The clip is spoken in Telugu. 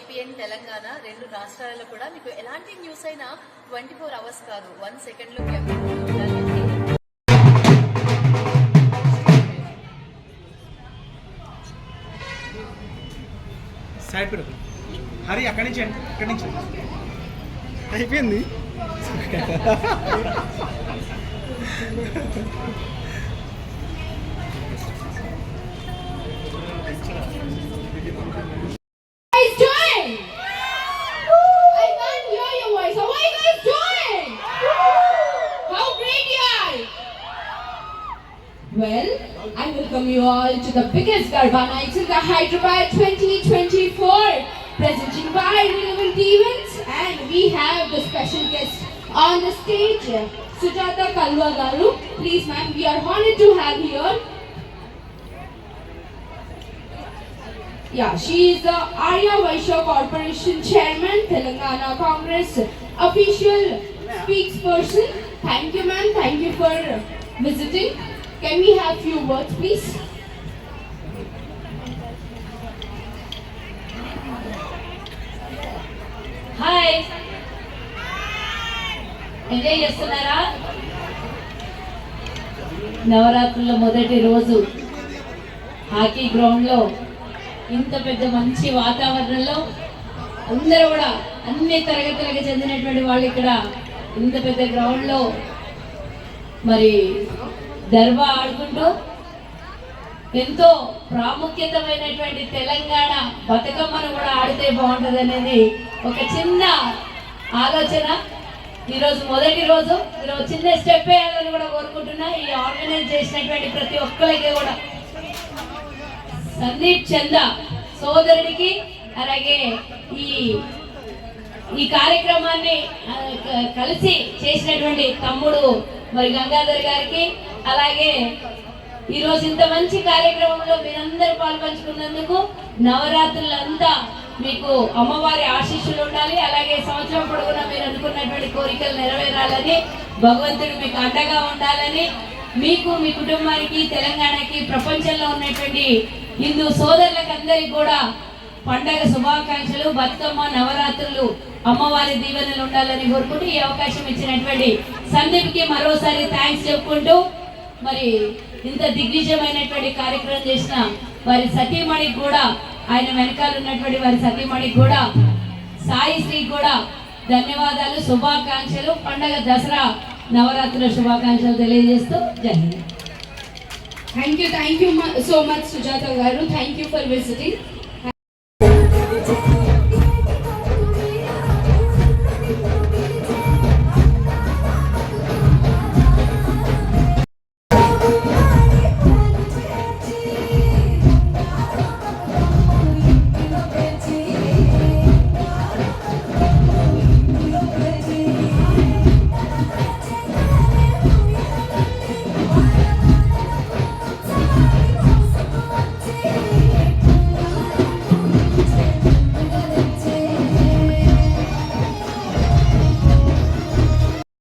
తెలంగాణ రెండు రాష్ట్రాలలో కూడా మీకు ఎలాంటి న్యూస్ అయినా ట్వంటీ ఫోర్ అవర్స్ కాదు వన్ సెకండ్లో సైడ్ పెట్టు. హరి అక్కడి నుంచి అండి అక్కడి నుంచి. అయిపోయింది. Well, I welcome you all to the biggest Garba Nights in the Hyderabad 2024, presented by Relevant Events, and we have the special guest on the stage, Sujata Kalwa Garu. Please, ma'am, we are honored to have here. Yeah, she is the Arya Vaishya Corporation Chairman, Telangana Congress official spokesperson. Thank you, ma'am. Thank you for visiting. Can we have few words, please? Hi enjoy చేస్తున్నారా నవరాత్రుల మొదటి రోజు హాకీ గ్రౌండ్లో ఇంత పెద్ద మంచి వాతావరణంలో అందరూ కూడా అన్ని తరగతులకు చెందినటువంటి వాళ్ళు ఇక్కడ ఇంత పెద్ద గ్రౌండ్లో మరి దర్బా ఆడుకుంటూ ఎంతో ప్రాముఖ్యతమైనటువంటి తెలంగాణ బతుకమ్మను కూడా ఆడితే బాగుంటుంది అనేది ఒక చిన్న ఆలోచన. ఈరోజు మొదటి రోజు ఈరోజు చిన్న స్టెప్ వేయాలని కూడా కోరుకుంటున్నా. ఈ ఆర్గనైజ్ చేసినటువంటి ప్రతి ఒక్కరికి కూడా. సందీప్ చంద సోదరుడికి అలాగే ఈ ఈ కార్యక్రమాన్ని కలిసి చేసినటువంటి తమ్ముడు మరి గంగాధర్ గారికి అలాగే ఈరోజు ఇంత మంచి కార్యక్రమంలో మీరందరూ పాల్పంచుకున్నందుకు నవరాత్రులంతా మీకు అమ్మవారి ఆశీస్సులు ఉండాలి. అలాగే సంవత్సరం పొడవునా మీరు అనుకున్నటువంటి కోరికలు నెరవేరాలని భగవంతుడు మీకు అండగా ఉండాలని మీకు మీ కుటుంబానికి తెలంగాణకి ప్రపంచంలో ఉన్నటువంటి హిందూ సోదరులకు అందరికి కూడా పండగ శుభాకాంక్షలు బతుకమ్మ నవరాత్రులు అమ్మవారి దీవెనలు ఉండాలని కోరుకుంటూ ఈ అవకాశం ఇచ్చినటువంటి సందీప్కి మరోసారి థ్యాంక్స్ చెప్పుకుంటూ మరి ఇంత దిగ్విజయమైనటువంటి కార్యక్రమం చేసిన వారి సతీమణికి కూడా ఆయన వెనకాల ఉన్నటువంటి వారి సతీమణికి కూడా సాయి శ్రీకి కూడా ధన్యవాదాలు శుభాకాంక్షలు పండగ దసరా నవరాత్రుల శుభాకాంక్షలు తెలియజేస్తూ జరిగింది thank you thank you so much Sujatha గారు థ్యాంక్ యూ ఫర్ విజిటింగ్.